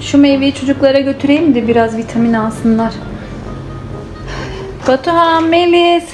Şu meyveyi çocuklara götüreyim de biraz vitamin alsınlar. Batuhan, Melis.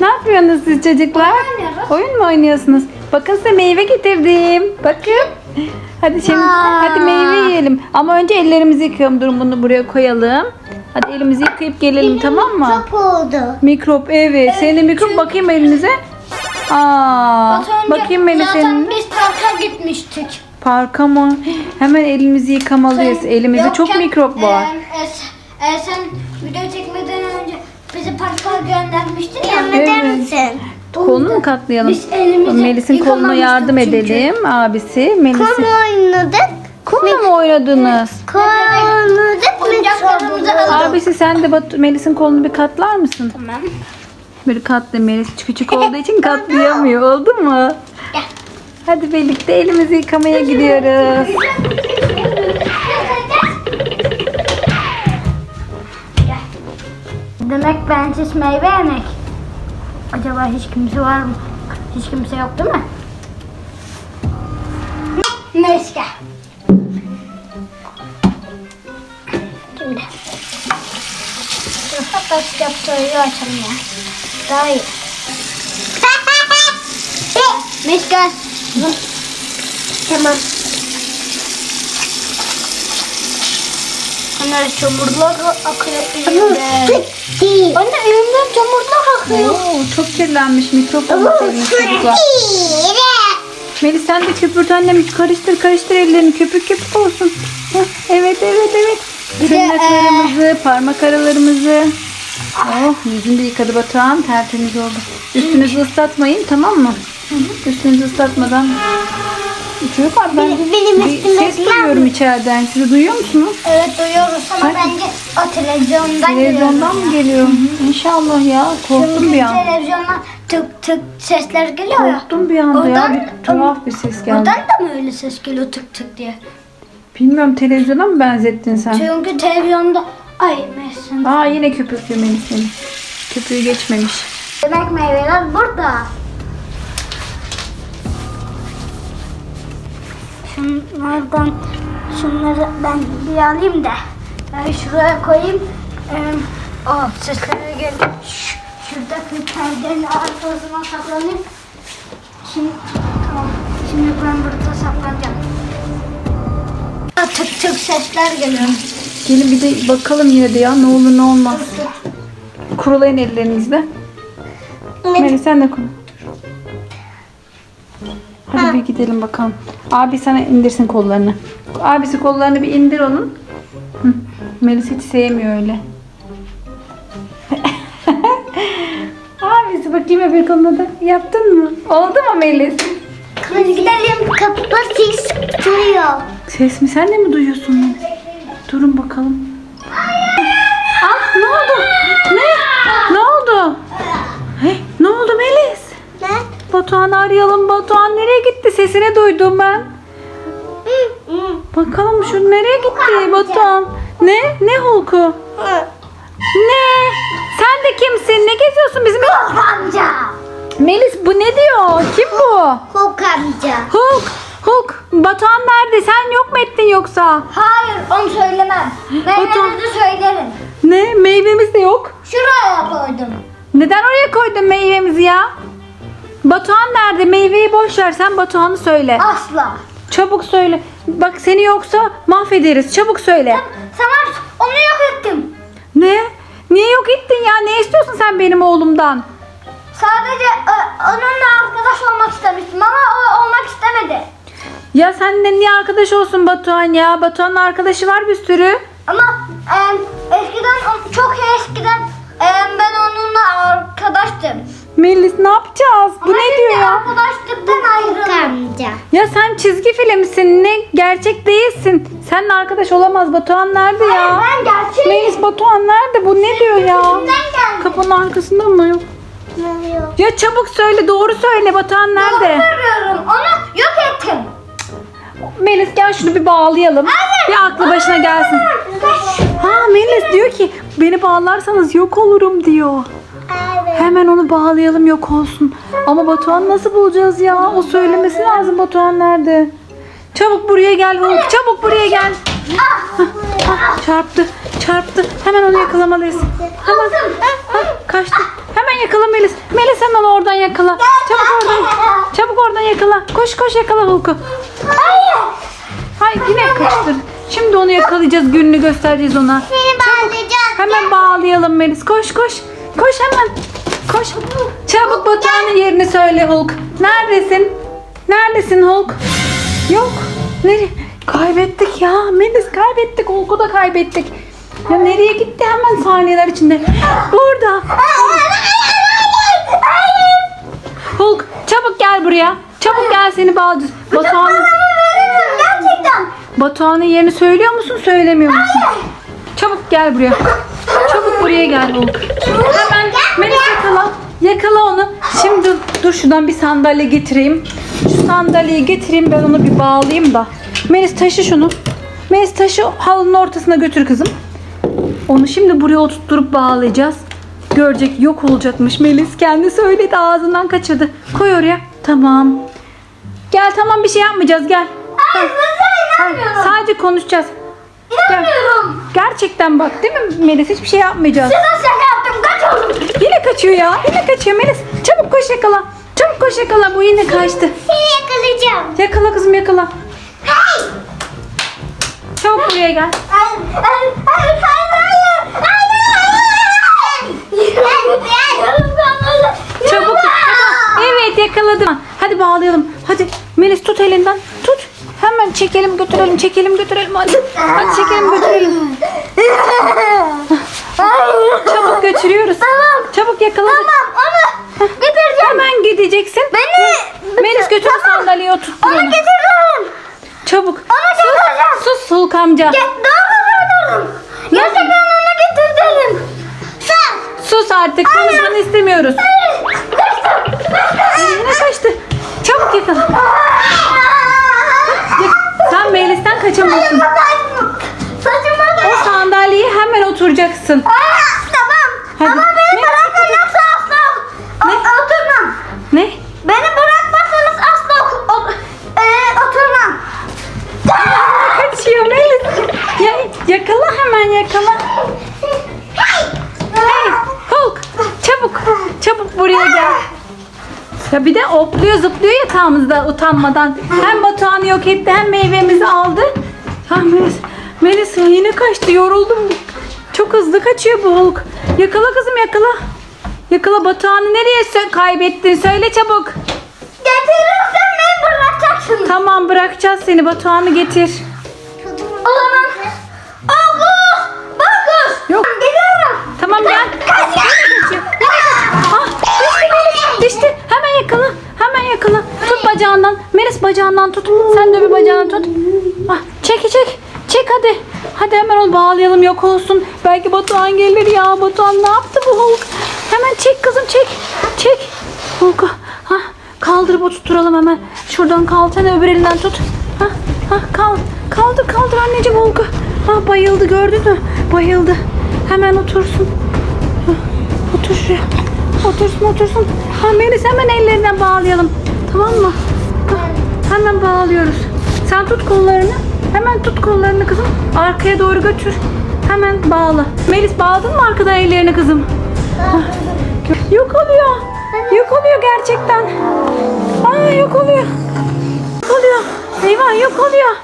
Ne yapıyorsunuz siz çocuklar? oynuyoruz. Oyun mu oynuyorsunuz? Bakın size meyve getirdim. Bakın. Hadi şimdi Aa. hadi meyve yiyelim. Ama önce ellerimizi yıkayalım. Durun bunu buraya koyalım. Hadi elimizi yıkayıp gelelim tamam mı? Çok oldu. Mikrop evet. Senin de mikrop bakayım elinize. Aa, bakayım Melis Zaten senin. biz parka gitmiştik. Parka mı? Hemen elimizi yıkamalıyız. Elimizde çok Yokken, mikrop var. E, e, sen video çekmeden önce bizi parka göndermiştin ya. Evet. misin? Kolunu mu katlayalım? Melis'in koluna yardım çünkü. edelim. Abisi Melis'in. oynadık. Kumla mı oynadınız? Oynadık. Abisi sen de Melis'in kolunu bir katlar mısın? Tamam. Bir katla Melis küçük olduğu için katlayamıyor. Oldu mu? Hadi birlikte elimizi yıkamaya gidiyoruz. Demek bensiz meyve yemek. Acaba hiç kimse var mı? Hiç kimse yok değil mi? Neyse. Şimdi. Hatta şu yaptığı açalım ya. Daha iyi. Dur. Tamam. Anne çamurlar akıyor elimden. Anne elimden çamurlar akıyor. Oo, çok kirlenmiş mikrop olmuş eliniz çocuklar. Melis sen de köpürt annem karıştır karıştır ellerini köpük köpük olsun. Evet evet evet. Tırnaklarımızı, parmak aralarımızı. Oh yüzünü de yıkadı Batuhan tertemiz oldu. Üstünüzü ıslatmayın tamam mı? Üstünüzü ıslatmadan. Çocuklar ben benim bir üstüme ses duyuyorum içeriden. Siz duyuyor musunuz? Evet duyuyoruz ama Ay. bence o televizyondan Televizyondan mı geliyor? İnşallah ya. Korktum Çünkü bir an. televizyondan tık tık sesler geliyor ya. Korktum bir anda ya. Oradan- Bir tuhaf bir ses geldi. Oradan da mı öyle ses geliyor tık tık diye? Bilmiyorum televizyona mı benzettin sen? Çünkü televizyonda ay mesin. Aa yine köpüklü Melis senin. Köpüğü geçmemiş. Demek meyveler burada. Şunlardan şunları ben bir alayım da ben şuraya koyayım. Ee, o sesleri gel. Şuradaki perdenin arkasına saklanayım. Şimdi tamam. Şimdi ben burada saklanacağım. Aa, Tık tık sesler geliyor. Gelin bir de bakalım yine de ya ne olur ne olmaz. Kurulayın ellerinizle. Melis sen de kurul. Hadi bir gidelim bakalım. Abi sana indirsin kollarını. Abisi kollarını bir indir onun. Hı. Melis hiç sevmiyor öyle. Abisi bakayım öbür koluna da. Yaptın mı? Oldu mu Melis? Hadi gidelim. Kapıda ses duyuyor. Ses mi? Sen de mi duyuyorsun Melis? Durun bakalım. Ah ne oldu? Ne? Ne oldu? Hey, ne oldu Melis? Batuhan'ı arayalım. Batuhan nereye gitti? Sesini duydum ben. Bakalım şu nereye gitti Batuhan? Ne? Ne Hulk'u? Ne? Sen de kimsin? Ne geziyorsun bizim? Amca. Melis bu ne diyor? Kim bu? Hulk amca. Hulk. Hulk. Batuhan nerede? Sen yok mu ettin yoksa? Hayır onu söylemem. De söylerim. Ne? Meyvemiz de yok. Şuraya koydum. Neden oraya koydun meyvemizi ya? Batuhan nerede? Meyveyi boş ver. Sen Batuhan'ı söyle. Asla. Çabuk söyle. Bak seni yoksa mahvederiz. Çabuk söyle. Tamam onu yok ettim. Ne? Niye yok ettin ya? Ne istiyorsun sen benim oğlumdan? Sadece e, onunla arkadaş olmak istemiştim ama o olmak istemedi. Ya seninle niye arkadaş olsun Batuhan ya? Batuhan'ın arkadaşı var bir sürü. Ama e, eskiden çok eskiden Melis ne yapacağız? Bu Ama ne diyor ya? Arkadaşlıktan amca. Ya sen çizgi filmsin. Ne? Gerçek değilsin. Seninle arkadaş olamaz. Batuhan nerede ya? Ben gerçeğim. Melis Batuhan nerede? Bu ne diyor ya? Kapının arkasında mı? Yok. Ne yok? Ya çabuk söyle. Doğru söyle. Batuhan Doğru nerede? söylüyorum. Onu yok ettim. Melis gel şunu bir bağlayalım. Bir aklı başına gelsin. Ha Melis diyor ki beni bağlarsanız yok olurum diyor. Hemen onu bağlayalım yok olsun. Ama Batuhan nasıl bulacağız ya? O söylemesi lazım Batuhan nerede? Çabuk buraya gel Hulk. Çabuk buraya gel. Ah Çarptı. Çarptı. Hemen onu yakalamalıyız. Hemen. Kaçtı. Hemen yakalamalıyız. Melis hemen oradan yakala. Çabuk oradan. Çabuk oradan yakala. Koş koş yakala Hulk'u. Hayır. Hayır yine kaçtı. Şimdi onu yakalayacağız. Gününü göstereceğiz ona. Seni bağlayacağız. Hemen bağlayalım Melis. Koş koş. Koş hemen. Koş. Çabuk Batuhan'ın yerini söyle Hulk. Neredesin? Neredesin Hulk? Yok. Nereye? Kaybettik ya. Melis kaybettik. Hulk'u da kaybettik. Ya nereye gitti hemen saniyeler içinde? Burada. Hulk çabuk gel buraya. Çabuk gel seni bağlayacağız. Batuhan'ın Gerçekten. Batuhan'ın yerini söylüyor musun söylemiyor musun? Çabuk gel buraya. Çabuk buraya gel Hulk. Yakala. Onu. Şimdi dur şuradan bir sandalye getireyim. Şu sandalyeyi getireyim ben onu bir bağlayayım da. Melis taşı şunu. Melis taşı halının ortasına götür kızım. Onu şimdi buraya oturtturup bağlayacağız. Görecek yok olacakmış Melis. Kendi söyledi ağzından kaçırdı. Koy oraya. Tamam. Gel tamam bir şey yapmayacağız gel. Hayır inanmıyorum. Sadece konuşacağız. İnanmıyorum. Gerçekten bak değil mi Melis? Hiçbir şey yapmayacağız. Şaka oldum. Yine kaçıyor ya. Yine kaçıyor Melis. Çabuk koş yakala. Çabuk koş yakala. Bu yine kaçtı. Seni yakalayacağım. Yakala kızım yakala. Çabuk buraya gel. Hayır. Hayır. Hayır. Hayır. Hayır. Hayır. Çabuk. Evet yakaladım. Hadi bağlayalım. Hadi Melis tut elinden. Tut. Hemen çekelim götürelim. Çekelim götürelim. Hadi. Hadi çekelim götürelim. Çabuk götürüyoruz. Çabuk yakaladık. Onu getireceğim. Hemen gideceksin. Beni Melis götür sandalyeyi oturttur onu onu. getiririm. Çabuk. Onu getireceğim. Sus Hulk amca. Ge- Daha hızlı Gerçekten onu getirdim. Sen. Sus artık. Konuşmanı istemiyoruz. Yine kaçtı. Çabuk yakala. Yak- Sen Melis'ten kaçamazsın. Saçıma da. O sandalyeye hemen oturacaksın. Aa, Tamam. Hadi. Ama beni Ne? bırakırsanız asla Ne? o- oturmam. Ne? Beni bırakmazsanız asla o- o- e, oturmam. Kaçıyor Melis. Ya, yakala hemen yakala. Hey Hulk çabuk. Çabuk buraya gel. Ya bir de opluyor zıplıyor yatağımızda utanmadan. Hem Batuhan'ı yok etti hem meyvemizi aldı. Ha Melis, Melis yine kaçtı yoruldum. Çok hızlı kaçıyor bu Hulk. Yakala kızım yakala. Yakala Batuhan'ı nereye sö- kaybettin söyle çabuk. Getirirsen beni bırakacaksın. Tamam bırakacağız seni Batuhan'ı getir. O zaman. Okus. Bakus. Yok. Geliyorum. Tamam gel. Ah, bacağından. Melis bacağından tut. Sen de bir bacağını tut. Ah, çek çek. Çek hadi. Hadi hemen onu bağlayalım yok olsun. Belki Batuhan gelir ya. Batuhan ne yaptı bu Hulk? Hemen çek kızım çek. Çek. Hulk'u. Ha, kaldırıp oturturalım hemen. Şuradan kaldır. Sen öbür elinden tut. Ha, ha, kal. Kaldır kaldır anneciğim Hulk'u. Ha, bayıldı gördün mü? Bayıldı. Hemen otursun. Otur şuraya. Otursun otursun. Ha Melis hemen ellerinden bağlayalım. Tamam mı? Hemen bağlıyoruz. Sen tut kollarını. Hemen tut kollarını kızım. Arkaya doğru götür. Hemen bağla. Melis bağladın mı arkadan ellerini kızım? Yok oluyor. Yok oluyor gerçekten. Aa yok oluyor. Yok oluyor. Eyvah yok oluyor.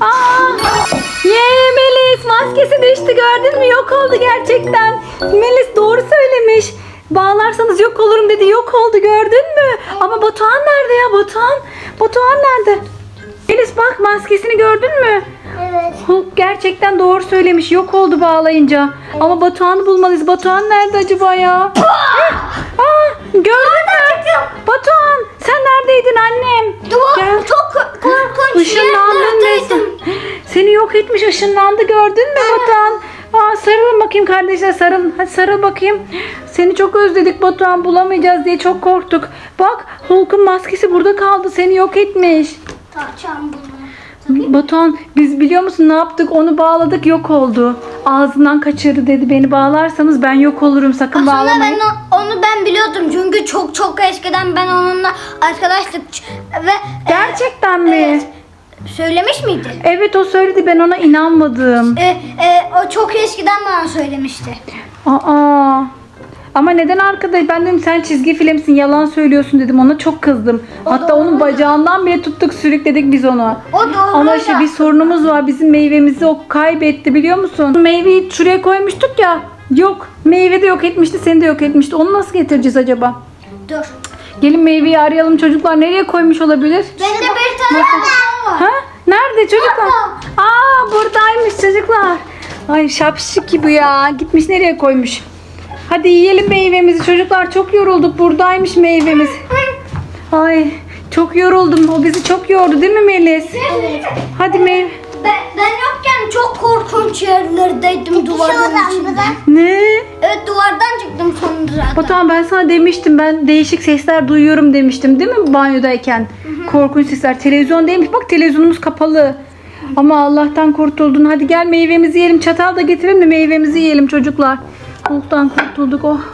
Aa! Ye Melis maskesi düştü gördün mü? Yok oldu gerçekten. Melis doğru söylemiş. Bağlarsanız yok olurum dedi. Yok oldu gördün mü? Ama Batuhan nerede ya Batuhan? Batuhan nerede? Melis bak maskesini gördün mü? Evet. Hulk gerçekten doğru söylemiş. Yok oldu bağlayınca. Ama Batuhan'ı bulmalıyız. Batuhan nerede acaba ya? Aa, gördün mü? Batuhan sen neredeydin annem? Gel. Çok korkunç Işınlandın resmen. Seni yok etmiş ışınlandı gördün mü Batuhan? Aa, sarılın bakayım kardeşler sarılın. Hadi sarıl bakayım. Seni çok özledik Batuhan bulamayacağız diye çok korktuk. Bak Hulk'un maskesi burada kaldı seni yok etmiş. Takacağım bunu. Batuhan biz biliyor musun ne yaptık? Onu bağladık yok oldu. Ağzından kaçırdı dedi. Beni bağlarsanız ben yok olurum sakın Aslında bağlamayın. ben o- onu ben biliyordum çünkü çok çok eskiden ben onunla arkadaşlık ve Gerçekten mi? Evet. Söylemiş miydi? Evet o söyledi ben ona inanmadım. E, e, o çok eskiden bana söylemişti. Aa. Ama neden arkadaş? Ben dedim sen çizgi filmsin yalan söylüyorsun dedim. Ona çok kızdım. Hatta onun bacağından bile tuttuk sürükledik biz onu. O doğru Ama işte bir sorunumuz var. Bizim meyvemizi o kaybetti biliyor musun? Meyveyi şuraya koymuştuk ya. Yok. Meyve de yok etmişti. Seni de yok etmişti. Onu nasıl getireceğiz acaba? Dur. Gelin meyveyi arayalım çocuklar. Nereye koymuş olabilir? Bende bir tane var. Ha? Nerede çocuklar? Aa buradaymış çocuklar. Ay şapşik gibi ya. Gitmiş nereye koymuş? Hadi yiyelim meyvemizi çocuklar. Çok yorulduk. Buradaymış meyvemiz. Ay çok yoruldum. O bizi çok yordu değil mi Melis? Hadi meyve. Ben, ben yokken çok korkunç yerlerdeydim duvarların içinde. Ne? Evet duvardan çıktım sonra. Batuhan ben sana demiştim. Ben değişik sesler duyuyorum demiştim değil mi banyodayken? Korkunç sesler. Televizyon değilmiş. Bak televizyonumuz kapalı. Ama Allah'tan kurtuldun. Hadi gel meyvemizi yiyelim. Çatal da getirelim de meyvemizi yiyelim çocuklar. Soğuktan kurtulduk. Oh.